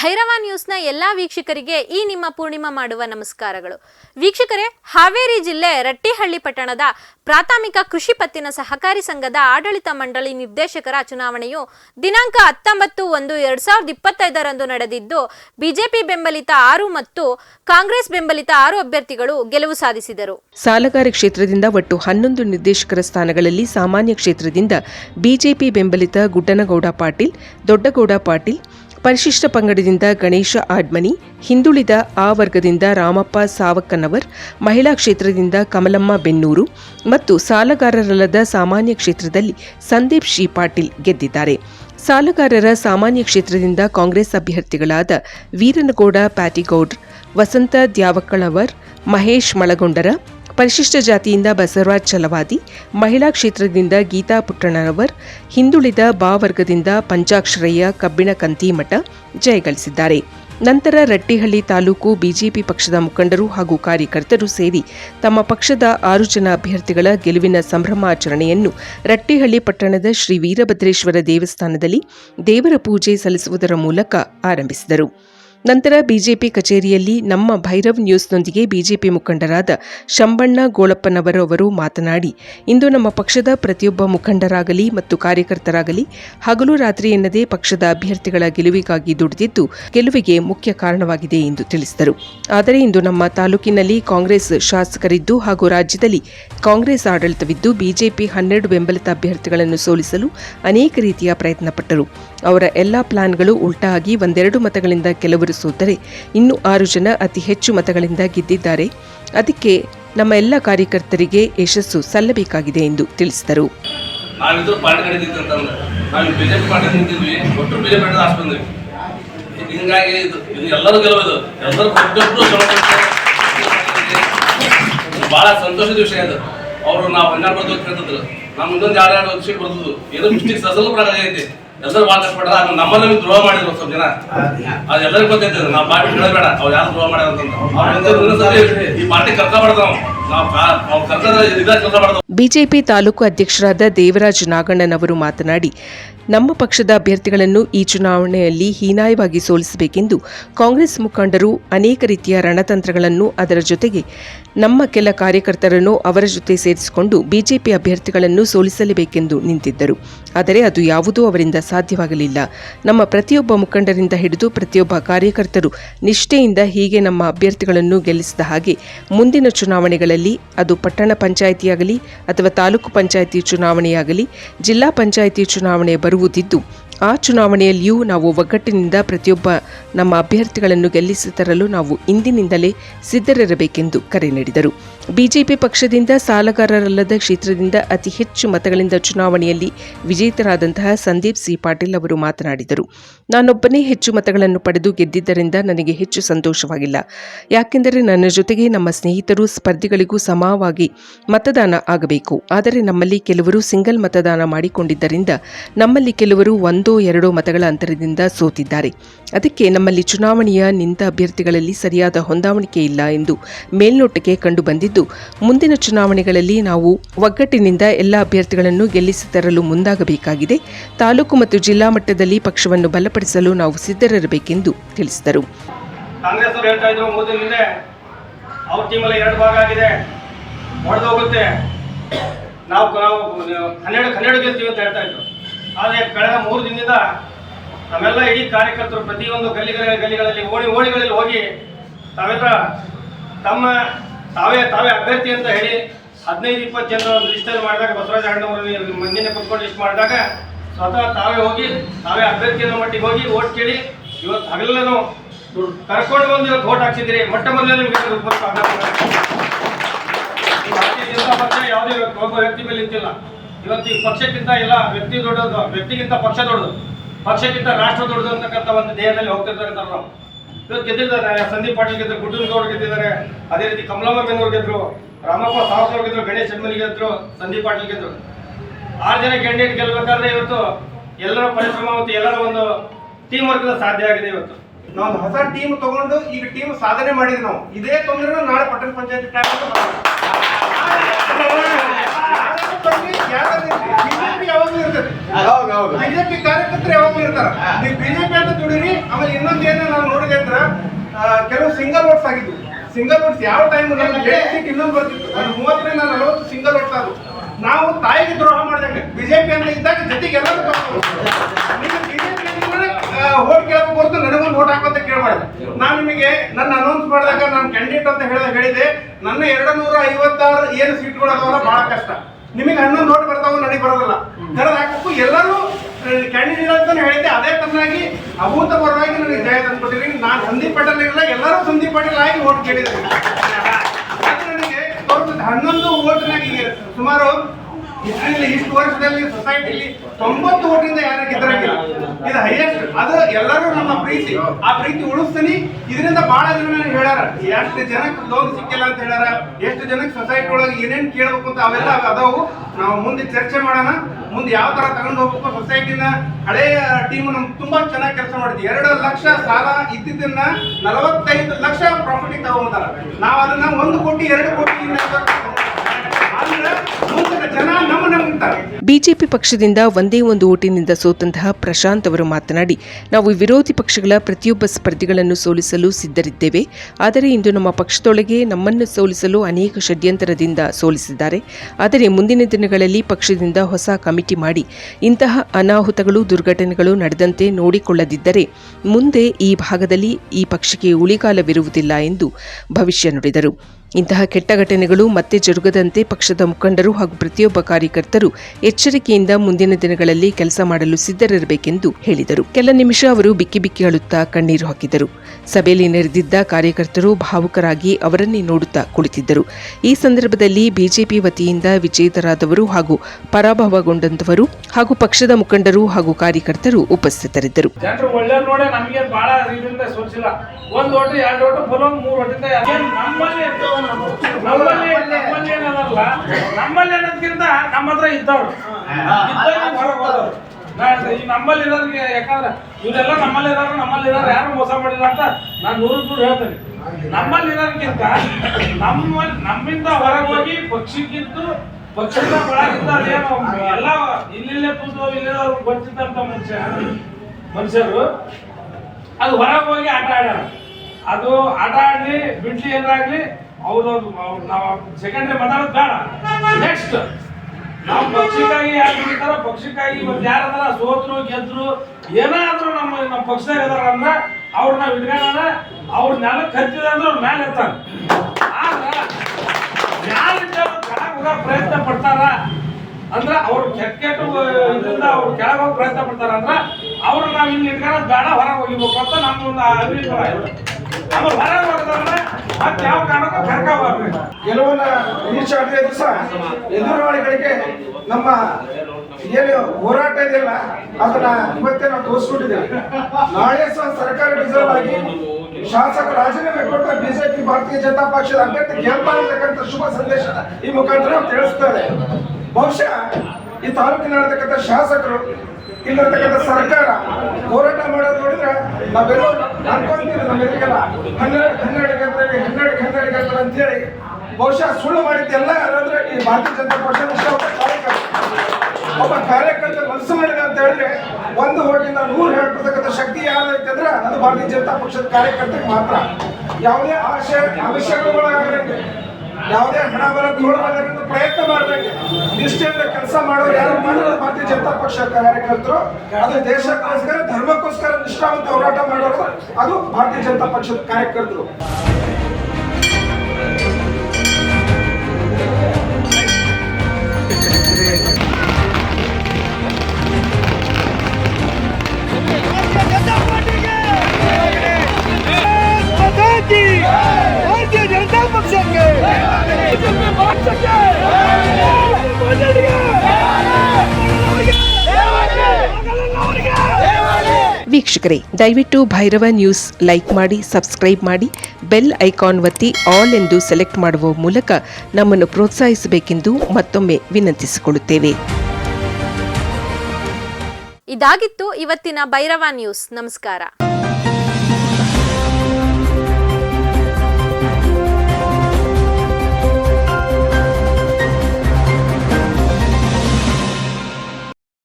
ಭೈರವ ನ್ಯೂಸ್ನ ಎಲ್ಲ ವೀಕ್ಷಕರಿಗೆ ಈ ನಿಮ್ಮ ಪೂರ್ಣಿಮಾ ಮಾಡುವ ನಮಸ್ಕಾರಗಳು. ವೀಕ್ಷಕರೇ, ಹಾವೇರಿ ಜಿಲ್ಲೆ ರಟ್ಟಿಹಳ್ಳಿ ಪಟ್ಟಣದ ಪ್ರಾಥಮಿಕ ಕೃಷಿ ಪತ್ತಿನ ಸಹಕಾರಿ ಸಂಘದ ಆಡಳಿತ ಮಂಡಳಿ ನಿರ್ದೇಶಕರ ಚುನಾವಣೆಯು ದಿನಾಂಕ ಹತ್ತೊಂಬತ್ತು ಒಂದು ಎರಡ್ ಸಾವಿರದ ಇಪ್ಪತ್ತೈದರಂದು ನಡೆದಿದ್ದು, ಬಿಜೆಪಿ ಬೆಂಬಲಿತ ಆರು ಮತ್ತು ಕಾಂಗ್ರೆಸ್ ಬೆಂಬಲಿತ ಆರು ಅಭ್ಯರ್ಥಿಗಳು ಗೆಲುವು ಸಾಧಿಸಿದರು. ಸಾಲಗಾರ ಕ್ಷೇತ್ರದಿಂದ ಒಟ್ಟು ಹನ್ನೊಂದು ನಿರ್ದೇಶಕರ ಸ್ಥಾನಗಳಲ್ಲಿ ಸಾಮಾನ್ಯ ಕ್ಷೇತ್ರದಿಂದ ಬಿಜೆಪಿ ಬೆಂಬಲಿತ ಗುಡ್ಡನಗೌಡ ಪಾಟೀಲ್, ದೊಡ್ಡಗೌಡ ಪಾಟೀಲ್ ಪರಿಶಿಷ್ಟ ಪಂಗಡದಿಂದ ಗಣೇಶ ಆಡ್ಮನಿ, ಹಿಂದುಳಿದ ಆ ವರ್ಗದಿಂದ ರಾಮಪ್ಪ ಸಾವಕ್ಕನವರ್, ಮಹಿಳಾ ಕ್ಷೇತ್ರದಿಂದ ಕಮಲಮ್ಮ ಬೆನ್ನೂರು ಮತ್ತು ಸಾಲಗಾರರಲ್ಲದ ಸಾಮಾನ್ಯ ಕ್ಷೇತ್ರದಲ್ಲಿ ಸಂದೀಪ್ ಶ್ರೀ ಪಾಟೀಲ್ ಗೆದ್ದಿದ್ದಾರೆ. ಸಾಲಗಾರರ ಸಾಮಾನ್ಯ ಕ್ಷೇತ್ರದಿಂದ ಕಾಂಗ್ರೆಸ್ ಅಭ್ಯರ್ಥಿಗಳಾದ ವೀರನಗೌಡ, ಪ್ಯಾಟಿಗೌಡ್ರ್, ವಸಂತ ದ್ಯಾವಕ್ಕಳವರ್, ಮಹೇಶ್ ಮಳಗೊಂಡರ ಪರಿಶಿಷ್ಟ ಜಾತಿಯಿಂದ ಬಸವರಾಜ್ ಚಲವಾದಿ ಮಹಿಳಾ ಕ್ಷೇತ್ರದಿಂದ ಗೀತಾ ಪುಟ್ಟಣ್ಣನವರ್, ಹಿಂದುಳಿದ ಬಾ ವರ್ಗದಿಂದ ಪಂಚಾಕ್ಷರಯ್ಯ, ಕಬ್ಬಿಣ ಕಂತಿಮಠ ಜಯಗಳಿಸಿದ್ದಾರೆ. ನಂತರ ರಟ್ಟಿಹಳ್ಳಿ ತಾಲೂಕು ಬಿಜೆಪಿ ಪಕ್ಷದ ಮುಖಂಡರು ಹಾಗೂ ಕಾರ್ಯಕರ್ತರು ಸೇರಿ ತಮ್ಮ ಪಕ್ಷದ ಆರು ಜನ ಅಭ್ಯರ್ಥಿಗಳ ಗೆಲುವಿನ ಸಂಭ್ರಮಾಚರಣೆಯನ್ನು ರಟ್ಟಿಹಳ್ಳಿ ಪಟ್ಟಣದ ಶ್ರೀ ವೀರಭದ್ರೇಶ್ವರ ದೇವಸ್ಥಾನದಲ್ಲಿ ದೇವರ ಪೂಜೆ ಸಲ್ಲಿಸುವುದರ ಮೂಲಕ ಆರಂಭಿಸಿದರು. ನಂತರ ಬಿಜೆಪಿ ಕಚೇರಿಯಲ್ಲಿ ನಮ್ಮ ಭೈರವ್ ನ್ಯೂಸ್ನೊಂದಿಗೆ ಬಿಜೆಪಿ ಮುಖಂಡರಾದ ಶಂಬಣ್ಣ ಗೋಳಪ್ಪನವರವರು ಮಾತನಾಡಿ, ಇಂದು ನಮ್ಮ ಪಕ್ಷದ ಪ್ರತಿಯೊಬ್ಬ ಮುಖಂಡರಾಗಲಿ ಮತ್ತು ಕಾರ್ಯಕರ್ತರಾಗಲಿ ಹಗಲು ರಾತ್ರಿ ಎನ್ನದೇ ಪಕ್ಷದ ಅಭ್ಯರ್ಥಿಗಳ ಗೆಲುವಿಗಾಗಿ ದುಡಿದಿದ್ದು ಗೆಲುವಿಗೆ ಮುಖ್ಯ ಕಾರಣವಾಗಿದೆ ಎಂದು ತಿಳಿಸಿದರು. ಆದರೆ ಇಂದು ನಮ್ಮ ತಾಲೂಕಿನಲ್ಲಿ ಕಾಂಗ್ರೆಸ್ ಶಾಸಕರಿದ್ದು ಹಾಗೂ ರಾಜ್ಯದಲ್ಲಿ ಕಾಂಗ್ರೆಸ್ ಆಡಳಿತವಿದ್ದು, ಬಿಜೆಪಿ ಹನ್ನೆರಡು ಬೆಂಬಲಿತ ಅಭ್ಯರ್ಥಿಗಳನ್ನು ಸೋಲಿಸಲು ಅನೇಕ ರೀತಿಯ ಪ್ರಯತ್ನ ಪಟ್ಟರು ಅವರ ಎಲ್ಲ ಪ್ಲಾನ್ಗಳು ಉಲ್ಟಾಗಿ ಒಂದೆರಡು ಮತಗಳಿಂದ ಕೆಲವರು ಸೋತರೆ, ಇನ್ನು ಆರು ಜನ ಅತಿ ಹೆಚ್ಚು ಮತಗಳಿಂದ ಗೆದ್ದಿದ್ದಾರೆ. ಅದಕ್ಕೆ ನಮ್ಮ ಎಲ್ಲ ಕಾರ್ಯಕರ್ತರಿಗೆ ಯಶಸ್ಸು ಸಲ್ಲಬೇಕಾಗಿದೆ ಎಂದು ತಿಳಿಸಿದರು. ಹಿಂಗಾಗಿ ಎಲ್ಲರೂ ಎಲ್ಲರೂ ಸಂತೋಷದ ವಿಷಯ ಅದು ಅವರು ನಾವು ಹನ್ನೆರಡು ಬರ್ದು ಕೇಳ್ತಿದ್ರು. ನಾವು ಇನ್ನೊಂದು ಎರಡು ಎರಡು ವರ್ಷಕ್ಕೆ ಬರ್ತಿದ್ವು ಏನೋ ಮಿಸ್ಟೇಕ್, ಸಸಲು ಪ್ರಕಾರ ಐತಿ ಎಲ್ಲರೂ ಮಾತಾಡ್ಬೇಡ ಅದು ನಮ್ಮನ್ನ ದ್ರೋಹ ಮಾಡಿದ್ರು ಸ್ವಲ್ಪ ಜನ. ಅದು. ಎಲ್ಲರಿಗೂ ಗೊತ್ತೈತೆ ನಾವು ಪಾರ್ಟಿ ಕೇಳಬೇಡ ಅವ್ರು ಯಾರು ದ್ರೋಹ ಮಾಡ್ಯಾರ ಈ ಪಾರ್ಟಿ ಕರ್ಕೊಬಾರ್ದು ನಾವು ನಾವು ಕರ್ಕದ ಇದಾಗ ಬಿಜೆಪಿ ತಾಲೂಕು ಅಧ್ಯಕ್ಷರಾದ ದೇವರಾಜ್ ನಾಗಣ್ಣನವರು ಮಾತನಾಡಿ ನಮ್ಮ ಪಕ್ಷದ ಅಭ್ಯರ್ಥಿಗಳನ್ನು ಈ ಚುನಾವಣೆಯಲ್ಲಿ ಹೀನಾಯವಾಗಿ ಸೋಲಿಸಬೇಕೆಂದು ಕಾಂಗ್ರೆಸ್ ಮುಖಂಡರು ಅನೇಕ ರೀತಿಯ ರಣತಂತ್ರಗಳನ್ನು ಅದರ ಜೊತೆಗೆ ನಮ್ಮ ಕೆಲ ಕಾರ್ಯಕರ್ತರನ್ನು ಅವರ ಜೊತೆ ಸೇರಿಸಿಕೊಂಡು ಬಿಜೆಪಿ ಅಭ್ಯರ್ಥಿಗಳನ್ನು ಸೋಲಿಸಲೇಬೇಕೆಂದು ನಿಂತಿದ್ದರು. ಆದರೆ ಅದು ಯಾವುದೂ ಅವರಿಂದ ಸಾಧ್ಯವಾಗಲಿಲ್ಲ. ನಮ್ಮ ಪ್ರತಿಯೊಬ್ಬ ಮುಖಂಡರಿಂದ ಹಿಡಿದು ಪ್ರತಿಯೊಬ್ಬ ಕಾರ್ಯಕರ್ತರು ನಿಷ್ಠೆಯಿಂದ ಹೀಗೆ ನಮ್ಮ ಅಭ್ಯರ್ಥಿಗಳನ್ನು ಗೆಲ್ಲಿಸಿದ ಹಾಗೆ ಮುಂದಿನ ಚುನಾವಣೆಗಳಲ್ಲಿ ಅದು ಪಟ್ಟಣ ಪಂಚಾಯಿತಿಯಾಗಲಿ ಅಥವಾ ತಾಲೂಕು ಪಂಚಾಯಿತಿ ಚುನಾವಣೆಯಾಗಲಿ, ಜಿಲ್ಲಾ ಪಂಚಾಯಿತಿ ಚುನಾವಣೆ ಬರುವುದಿದ್ದು ಆ ಚುನಾವಣೆಯಲ್ಲಿಯೂ ನಾವು ಒಗ್ಗಟ್ಟಿನಿಂದ ಪ್ರತಿಯೊಬ್ಬ ನಮ್ಮ ಅಭ್ಯರ್ಥಿಗಳನ್ನು ಗೆಲ್ಲಿಸಿ ತರಲು ನಾವು ಇಂದಿನಿಂದಲೇ ಸಿದ್ಧರಿರಬೇಕೆಂದು ಕರೆ ನೀಡಿದರು. ಬಿಜೆಪಿ ಪಕ್ಷದಿಂದ ಸಾಲಗಾರರಲ್ಲದ ಕ್ಷೇತ್ರದಿಂದ ಅತಿ ಹೆಚ್ಚು ಮತಗಳಿಂದ ಚುನಾವಣೆಯಲ್ಲಿ ವಿಜೇತರಾದಂತಹ ಸಂದೀಪ್ ಸಿ ಪಾಟೀಲ್ ಅವರು ಮಾತನಾಡಿದರು. ನಾನೊಬ್ಬನೇ ಹೆಚ್ಚು ಮತಗಳನ್ನು ಪಡೆದು ಗೆದ್ದಿದ್ದರಿಂದ ನನಗೆ ಹೆಚ್ಚು ಸಂತೋಷವಾಗಿಲ್ಲ. ಯಾಕೆಂದರೆ ನನ್ನ ಜೊತೆಗೆ ನಮ್ಮ ಸ್ನೇಹಿತರು ಸ್ಪರ್ಧಿಗಳಿಗೂ ಸಮವಾಗಿ ಮತದಾನ ಆಗಬೇಕು. ಆದರೆ ನಮ್ಮಲ್ಲಿ ಕೆಲವರು ಸಿಂಗಲ್ ಮತದಾನ ಮಾಡಿಕೊಂಡಿದ್ದರಿಂದ ನಮ್ಮಲ್ಲಿ ಕೆಲವರು ಒಂದೋ ಎರಡೋ ಮತಗಳ ಅಂತರದಿಂದ ಸೋತಿದ್ದಾರೆ. ಅದಕ್ಕೆ ನಮ್ಮಲ್ಲಿ ಚುನಾವಣೆಯ ನಿಂತ ಅಭ್ಯರ್ಥಿಗಳಲ್ಲಿ ಸರಿಯಾದ ಹೊಂದಾಣಿಕೆ ಇಲ್ಲ ಎಂದು ಮೇಲ್ನೋಟಕ್ಕೆ ಕಂಡುಬಂದಿದ್ದು ಮುಂದಿನ ಚುನಾವಣೆಗಳಲ್ಲಿ ನಾವು ಒಗ್ಗಟ್ಟಿನಿಂದ ಎಲ್ಲ ಅಭ್ಯರ್ಥಿಗಳನ್ನು ಗೆಲ್ಲಿಸಿ ತರಲು ಮುಂದಾಗಬೇಕಾಗಿದೆ. ತಾಲೂಕು ಮತ್ತು ಜಿಲ್ಲಾ ಮಟ್ಟದಲ್ಲಿ ಪಕ್ಷವನ್ನು ಬಲಪಡಿಸಲು ನಾವು ಸಿದ್ಧರಿರಬೇಕೆಂದು ತಿಳಿಸಿದರು. ಕಾಂಗ್ರೆಸ್ ಅವರು ಹೇಳ್ತಾ ಇದ್ರು ಮೋದಿ ಮುಂದೆ, ಅವ್ರ ಟೀಮಲ್ಲಿ ಎರಡು ಭಾಗ ಆಗಿದೆ ಒಡೆದು ಹೋಗುತ್ತೆ ನಾವು ನಾವು ಹನ್ನೆರಡು ಹನ್ನೆರಡು ಗೆಲ್ತೀವಿ ಅಂತ ಹೇಳ್ತಾ ಇದ್ರು. ಆದರೆ ಕಳೆದ ಮೂರು ದಿನದಿಂದ ನಮ್ಮೆಲ್ಲ ಇಡೀ ಕಾರ್ಯಕರ್ತರು ಪ್ರತಿಯೊಂದು ಗಲ್ಲಿಗಳ, ಗಲ್ಲಿಗಳಲ್ಲಿ ಓಣಿ ಓಣಿಗಳಲ್ಲಿ ಹೋಗಿ ತಾವೆಲ್ಲ ತಮ್ಮ, ತಾವೇ ತಾವೇ ಅಭ್ಯರ್ಥಿ ಅಂತ ಹೇಳಿ ಹದಿನೈದು, ಇಪ್ಪತ್ತು ಜನರ ಲಿಸ್ಟಲ್ಲಿ ಮಾಡಿದಾಗ ಬಸವರಾಜ ಹಣ್ಣವರು ಮಂದಿನ ಕುತ್ಕೊಂಡು ಲಿಸ್ಟ್ ಮಾಡಿದಾಗ ಸ್ವತಃ ತಾವೇ ಹೋಗಿ, ತಾವೇ ಅಭ್ಯರ್ಥಿ ಅನ್ನೋ ಮಟ್ಟಿಗೆ ಹೋಗಿ ಓಟ್ ಕೇಳಿ, ಇವತ್ತು ಹಗಲೆಲ್ಲನೂ ಕರ್ಕೊಂಡು ಬಂದು ಇವತ್ತು ಓಟ್ ಹಾಕ್ಸಿದ್ದೀರಿ. ಮೊಟ್ಟ ಮೊದಲೇ ನಿಮಗೆ ಭಾರತೀಯ ಜನತಾ ಪಕ್ಷ ಯಾವುದೇ ಇವತ್ತು ಒಬ್ಬ ವ್ಯಕ್ತಿ ಮೇಲೆ ನಿಂತಿಲ್ಲ. ಇವತ್ತು ಈ ಪಕ್ಷಕ್ಕಿಂತ ಇಲ್ಲ ವ್ಯಕ್ತಿ ದೊಡ್ಡದು, ವ್ಯಕ್ತಿಗಿಂತ ಪಕ್ಷ ದೊಡ್ಡದು, ಪಕ್ಷಕ್ಕಿಂತ ರಾಷ್ಟ್ರ ದೊಡ್ಡದು ಅಂತಕ್ಕಂಥ ಒಂದು ದೇಹದಲ್ಲಿ ಹೋಗ್ತಿರ್ತಕ್ಕಂಥ ನಾವು ಇವತ್ತು ಗೆದ್ದಿದ್ದಾರೆ, ಸಂದೀಪ್ ಪಾಟೀಲ್ ಗೆದ್ದರು ಗುಡ್ಡನಗೌಡ ಗೆದ್ದಿದ್ದಾರೆ. ಅದೇ ರೀತಿ ಕಮಲಮ್ಮ ಬೆನ್ನೂರು ಗೆದ್ದರು ರಾಮಪ್ಪ ಸಾವಕರ್ ಗೆದ್ದರು ಗಣೇಶ್ ಎಮ್ಮಲ್ ಗೆದ್ದರು ಸಂದೀಪ್ ಪಾಟೀಲ್ ಗೆದ್ರು. ಆರು ಜನ ಕ್ಯಾಂಡಿಡೇಟ್ ಗೆಲ್ಲಬೇಕಾದ್ರೆ ಇವತ್ತು ಎಲ್ಲರ ಪರಿಶ್ರಮ ಮತ್ತು ಎಲ್ಲರ ಒಂದು ಟೀಮ್ ವರ್ಕ್ ಸಾಧ್ಯ ಆಗಿದೆ ಇವತ್ತು. ನಾವು ಹೊಸ ಟೀಮ್ ತಗೊಂಡು ಈಗ ಟೀಮ್ ಸಾಧನೆ ಮಾಡಿದ್ವಿ ನಾವು. ಇದೇ ತೊಂದರೆ ನಾಳೆ ಪಟ್ಟಣ ಪಂಚಾಯತ್ ಬಿಜೆಪಿ ಯಾವಾಗಲೂ ಇರ್ತದೆ. ಬಿಜೆಪಿ ಕಾರ್ಯಕರ್ತರು ಯಾವಾಗ್ಲೂ ಇರ್ತಾರ. ನೀವು ಬಿಜೆಪಿ ಅಂತ ದುಡಿರಿ ಆಮೇಲೆ ಇನ್ನೊಂದು ಏನೋ ನಾವು ನೋಡಿದೆ ಅಂದ್ರ ಕೆಲವು ಸಿಂಗಲ್ ವೋಟ್ಸ್ ಆಗಿದ್ವು. ಸಿಂಗಲ್ ವೋಟ್ಸ್ ಯಾವ ಟೈಮ್ ಇನ್ನೊಂದು ಬರ್ತಿತ್ತು. ಮೂವತ್ತರಿಂದ ನಲವತ್ತು ಸಿಂಗಲ್ ವೋಟ್ಸ್ ಅದು ನಾವು ತಾಯಿಗೆ ದ್ರೋಹ ಮಾಡ್ದಂಗೆ ಬಿಜೆಪಿ ಅಂದ್ರೆ ಇದ್ದಾಗ ಜೊತೆಗೆ ಎಲ್ಲರೂ ಓಟ್ ಕೇಳಬೇಕು ಹೊರತು ನನಗೊಂದು ಓಟ್ ಹಾಕುವಂತ ಕೇಳಬಾರ್ದು. ನಾನು ನಿಮಗೆ ನನ್ನ ಅನೌನ್ಸ್ ಮಾಡಿದಾಗ ನಾನು ಕ್ಯಾಂಡಿಡೇಟ್ ಅಂತ ಹೇಳಿದಾಗ ಹೇಳಿದೆ. ನನ್ನ ಎರಡು ನೂರ ಐವತ್ತಾರು ಏನು ಸೀಟ್ಗಳು ಅದಾವಲ್ಲ, ಬಹಳ ಕಷ್ಟ. ನಿಮಗೆ ಹನ್ನೊಂದು ಓಟ್ ಬರ್ತಾವ ನನಗೆ ಬರೋದಿಲ್ಲ. ಕರೆದು ಹಾಕಕ್ಕೂ ಎಲ್ಲರೂ ಕ್ಯಾಂಡಿಡೇಟ್ ಅಂತ ಹೇಳಿದ್ದೆ. ಅದೇ ತನ್ನಾಗಿ ಅಭೂತಪೂರ್ವವಾಗಿ ನನಗೆ ಜಯ ತಂದ್ಕೊಟ್ಟಿದ್ದೀನಿ. ನಾನು ಸಂದೀಪ್ ಪಾಟೀಲ್ ಇರಲಿಲ್ಲ ಎಲ್ಲರೂ ಸಂದೀಪ್ ಪಾಟೀಲ್ ಆಗಿ ಓಟ್ ಕೇಳಿದ್ದೀನಿ ಅದು ನನಗೆ ತೋರಿಸುತ್ತೆ ಹನ್ನೊಂದು ಓಟ್ನಾಗ ಈಗ ಸುಮಾರು ಇದ್ರಲ್ಲಿ ಇಷ್ಟು ವರ್ಷದಲ್ಲಿ ಸೊಸೈಟಿಯಲ್ಲಿ ತೊಂಬತ್ತು ಕೋಟಿಯಿಂದ ಯಾರು ಗೆದ್ದರಂಗಿಲ್ಲ. ಇದು ಹೈಯೆಸ್ಟ್ ಅದು ಎಲ್ಲರೂ ನಮ್ಮ ಪ್ರೀತಿ. ಆ ಪ್ರೀತಿ ಉಳಿಸ್ತೀನಿ. ಇದರಿಂದ ಬಹಳ ಜನ ಹೇಳ್ಯಾರ, ಎಷ್ಟು ಜನಕ್ಕೆ ಲೋನ್ ಸಿಕ್ಕಿಲ್ಲ ಅಂತ ಹೇಳ್ಯಾರ, ಎಷ್ಟು ಜನಕ್ಕೆ ಸೊಸೈಟಿ ಒಳಗೆ ಏನೇನ್ ಕೇಳಬೇಕು ಅಂತ ಅವೆಲ್ಲ ಅದಾವು. ನಾವು ಮುಂದೆ ಚರ್ಚೆ ಮಾಡೋಣ. ಮುಂದೆ ಯಾವ ತರ ತಗೊಂಡು ಹೋಗ್ಬೇಕು ಸೊಸೈಟಿನ ಹಳೆಯ ಟೀಮ್ ನಮ್ಗೆ ತುಂಬಾ ಚೆನ್ನಾಗಿ ಕೆಲಸ ಮಾಡಿದ್ವಿ. ಎರಡು ಲಕ್ಷ ಸಾಲ ಇದ್ದಿದ್ದನ್ನ ನಲವತ್ತೈದು ಲಕ್ಷ ಪ್ರಾಫಿಟ್ ತಗೊಂತಾರ ನಾವು ಅದನ್ನ ಒಂದು ಕೋಟಿ, ಎರಡು ಕೋಟಿ ಬಿಜೆಪಿ ಪಕ್ಷದಿಂದ ಒಂದೇ ಒಂದು ಓಟಿನಿಂದ ಸೋತಂತಹ ಪ್ರಶಾಂತ್ ಅವರು ಮಾತನಾಡಿ, ನಾವು ವಿರೋಧಿ ಪಕ್ಷಗಳ ಪ್ರತಿಯೊಬ್ಬ ಸ್ಪರ್ಧಿಗಳನ್ನು ಸೋಲಿಸಲು ಸಿದ್ಧರಿದ್ದೇವೆ. ಆದರೆ ಇಂದು ನಮ್ಮ ಪಕ್ಷದೊಳಗೆ ನಮ್ಮನ್ನು ಸೋಲಿಸಲು ಅನೇಕ ಷಡ್ಯಂತರದಿಂದ ಸೋಲಿಸಿದ್ದಾರೆ. ಆದರೆ ಮುಂದಿನ ದಿನಗಳಲ್ಲಿ ಪಕ್ಷದಿಂದ ಹೊಸ ಕಮಿಟಿ ಮಾಡಿ, ಇಂತಹ ಅನಾಹುತಗಳು, ದುರ್ಘಟನೆಗಳು ನಡೆದಂತೆ ನೋಡಿಕೊಳ್ಳದಿದ್ದರೆ ಮುಂದೆ ಈ ಭಾಗದಲ್ಲಿ ಈ ಪಕ್ಷಕ್ಕೆ ಉಳಿಗಾಲವಿರುವುದಿಲ್ಲ ಎಂದು ಭವಿಷ್ಯ ನುಡಿದರು. ಇಂತಹ ಕೆಟ್ಟ ಘಟನೆಗಳು ಮತ್ತೆ ಜರುಗದಂತೆ ಪಕ್ಷದ ಮುಖಂಡರು ಹಾಗೂ ಪ್ರತಿಯೊಬ್ಬ ಕಾರ್ಯಕರ್ತರು ಎಚ್ಚರಿಕೆಯಿಂದ ಮುಂದಿನ ದಿನಗಳಲ್ಲಿ ಕೆಲಸ ಮಾಡಲು ಸಿದ್ಧರಿರಬೇಕೆಂದು ಹೇಳಿದರು. ಕೆಲ ನಿಮಿಷ ಅವರು ಬಿಕ್ಕಿ ಬಿಕ್ಕಿ ಅಳುತ್ತಾ ಕಣ್ಣೀರು ಹಾಕಿದರು. ಸಭೆಯಲ್ಲಿ ನೆರೆದಿದ್ದ ಕಾರ್ಯಕರ್ತರು ಭಾವುಕರಾಗಿ ಅವರನ್ನೇ ನೋಡುತ್ತಾ ಕುಳಿತಿದ್ದರು. ಈ ಸಂದರ್ಭದಲ್ಲಿ ಬಿಜೆಪಿ ವತಿಯಿಂದ ವಿಜೇತರಾದವರು ಹಾಗೂ ಪರಾಭವಗೊಂಡಂತವರು ಹಾಗೂ ಪಕ್ಷದ ಮುಖಂಡರು ಹಾಗೂ ಕಾರ್ಯಕರ್ತರು ಉಪಸ್ಥಿತರಿದ್ದರು. ನಮ್ಮಲ್ಲಿ ನಮ್ಮಲ್ಲಿ ಏನಲ್ಲ ನಮ್ಮಲ್ಲಿ ಅನ್ನೋದ್ಕಿಂತ ನಮ್ಮ ಹತ್ರ ಇದ್ದವ್ರು. ಈ ನಮ್ಮಲ್ಲಿ ಇರೋರಿಗೆ ಯಾಕಂದ್ರೆ ಇವರೆಲ್ಲ ನಮ್ಮಲ್ಲಿ ಇರೋರು ನಮ್ಮಲ್ಲಿ ಇರೋರು ಯಾರು ಮೋಸ ಮಾಡಿಲ್ಲ ಅಂತ ನಾನು ನೂರು ನೂರು ಹೇಳ್ತೇನೆ. ನಮ್ಮಲ್ಲಿ ಇರೋದಕ್ಕಿಂತ ನಮ್ಮ ನಮ್ಮಿಂದ ಹೊರಗೆ ಹೋಗಿ ಪಕ್ಷಕ್ಕಿಂತ ಪಕ್ಷದ ಒಳಗಿಂದ ಅದೇನು ಎಲ್ಲ ಇಲ್ಲಿಲ್ಲೇ ಕೂತು ಇಲ್ಲಿರೋರು ಗೊತ್ತಿದ್ದಂತ ಮನುಷ್ಯ ಮನುಷ್ಯರು. ಅದು ಹೊರಗೆ ಹೋಗಿ ಆಟ ಆಡ್ಯಾರ. ಅದು ಆಟ ಆಡ್ಲಿ ಬಿಡ್ಲಿ ಏನಾಗ್ಲಿ ಅವರು ನಾವು ಸೆಕೆಂಡ್ರಿ ಮಾತಾಡೋದು ಬೇಡ. ನೆಕ್ಸ್ಟ್ ನಾವು ಪಕ್ಷಕ್ಕಾಗಿ ಯಾರು ದುಡಿತಾರೋ ಪಕ್ಷಕ್ಕಾಗಿ ಇವತ್ತು ಯಾರದಾರ ಸೋತರು, ಗೆದ್ರು ಏನಾದ್ರೂ ನಮ್ಮ ನಮ್ಮ ಪಕ್ಷದಾಗ ಅದಾರ ಅಂದ್ರೆ ಅವ್ರು ನಾವು ಇಟ್ಕೊಳ್ಳೋಣ ಅವ್ರ ನೆಲಕ್ಕೆ ಹತ್ತಿದ ಅಂದ್ರೆ ಅವ್ರ ಮೇಲೆ ಇರ್ತಾರೆ ಆದ್ರೆ ಯಾರು ಕೆಳಗೆ ಪ್ರಯತ್ನ ಪಡ್ತಾರ. ಅಂದ್ರೆ ಅವ್ರು ಕೆಟ್ಟ ಕೆಟ್ಟ ಇದರಿಂದ ಅವ್ರು ಕೆಳಗೆ ಹೋಗಿ ಪ್ರಯತ್ನ ಪಡ್ತಾರ. ಅಂದ್ರ ಅವ್ರು ನಾವು ಇಲ್ಲಿ ಇಟ್ಕೊಳ್ಳೋದು ಬೇಡ, ಹೊರಗೆ ಹೋಗಿಬೇಕು ಅಂತ ನಮ್ಮ ಒಂದು ಅಭಿಪ್ರಾಯ. ಆಮೇಲೆ ಹೊರ ಯಾವ ಕಾರಣಕ್ಕೂ ಕರ್ಕಬಾರ್ದು. ಗೆಲುವನ್ನ ನಿರೀಕ್ಷೆ ದಿವಸ ಎದುರಾಳಿಗಳಿಗೆ ನಮ್ಮ ಏನು ಹೋರಾಟ ಇದೆಯಲ್ಲ, ಅದನ್ನ ಇವತ್ತೇ ನಾವು ತೋರಿಸ್ಕೊಂಡಿದ್ದೇವೆ ನಾಳೆ ಸಹ ಸರ್ಕಾರ ರಿಸರ್ವ್ ಆಗಿ ಶಾಸಕ ರಾಜೀನಾಮೆ ಕೊಟ್ಟ ಬಿಜೆಪಿ, ಭಾರತೀಯ ಜನತಾ ಪಕ್ಷದ ಅಭ್ಯರ್ಥಿ ಗೆಲ್ತಾ ಇರ್ತಕ್ಕಂಥ ಶುಭ ಸಂದೇಶ ಈ ಮುಖಾಂತರ ತಿಳಿಸ್ತಾರೆ ಬಹುಶಃ ಈ ತಾಲೂಕಿನಲ್ಲಿರ್ತಕ್ಕಂಥ ಶಾಸಕರು ಇಲ್ಲಿರ್ತಕ್ಕಂಥ ಸರ್ಕಾರ ಹೋರಾಟ ಮಾಡೋದು ನೋಡಿದ್ರೆ ನಾವೆಲ್ಲೋ ಅನ್ಕೊಂತೀವಿ ನಮ್ಮ ಎದುರಿಗೆಲ್ಲ. ಹನ್ನೆರಡು ಹನ್ನೆರಡು ಗಂಟೆ ಹನ್ನೆರಡು ಹನ್ನೆರಡು ಅಂತ ಅಂತೇಳಿ ಬಹುಶಃ ಸುಳ್ಳು ಮಾಡಿದ್ದೆಲ್ಲ ಯಾರಾದ್ರೆ ಈ ಭಾರತೀಯ ಜನತಾ ಪಕ್ಷ ಕಾರ್ಯಕರ್ತ ಒಬ್ಬ ಕಾರ್ಯಕರ್ತ ಮನಸ್ಸು ಮಾಡಿದ ಅಂತ ಹೇಳಿದ್ರೆ ಒಂದು ಓಟಿಂದ ನೂರು ಹೇಳ್ಬಿಡ್ತಕ್ಕಂಥ ಶಕ್ತಿ ಯಾರೈತೆ ಅಂದ್ರೆ ಅದು ಭಾರತೀಯ ಜನತಾ ಪಕ್ಷದ ಕಾರ್ಯಕರ್ತರಿಗೆ ಮಾತ್ರ. ಯಾವುದೇ ಆಶಯ ಆವಿಷ್ಯಗಳಾಗದಂತೆ ಯಾವುದೇ ಹಣ ಬರೋದು ನೋಡೋದಾಗಿಂದ ಪ್ರಯತ್ನ ಮಾಡಬೇಕು ನಿಷ್ಠೆಯಿಂದ ಕೆಲಸ ಮಾಡೋರು ಯಾರು ಮಾಡಿದ್ರೆ ಭಾರತೀಯ ಜನತಾ ಪಕ್ಷ ಕಾರ್ಯಕರ್ತರು ಅದು ದೇಶಕ್ಕೋಸ್ಕರ ಧರ್ಮಕ್ಕೋಸ್ಕರ ನಿಷ್ಠಾವಂತ ಹೋರಾಟ ಮಾಡೋರು, ಅದು ಭಾರತೀಯ ಜನತಾ ಪಕ್ಷದ ಕಾರ್ಯಕರ್ತರು Yeah! ವೀಕ್ಷಕರೇ, ದಯವಿಟ್ಟು ಭೈರವ ನ್ಯೂಸ್ ಲೈಕ್ ಮಾಡಿ, ಸಬ್ಸ್ಕ್ರೈಬ್ ಮಾಡಿ, ಬೆಲ್ ಐಕಾನ್ ಒತ್ತಿ, ಆಲ್ ಎಂದು ಸೆಲೆಕ್ಟ್ ಮಾಡುವ ಮೂಲಕ ನಮ್ಮನ್ನು ಪ್ರೋತ್ಸಾಹಿಸಬೇಕೆಂದು ಮತ್ತೊಮ್ಮೆ ವಿನಂತಿಸಿಕೊಳ್ಳುತ್ತೇವೆ. ಇದಾಗಿತ್ತು ಇವತ್ತಿನ ಭೈರವ ನ್ಯೂಸ್. ನಮಸ್ಕಾರ.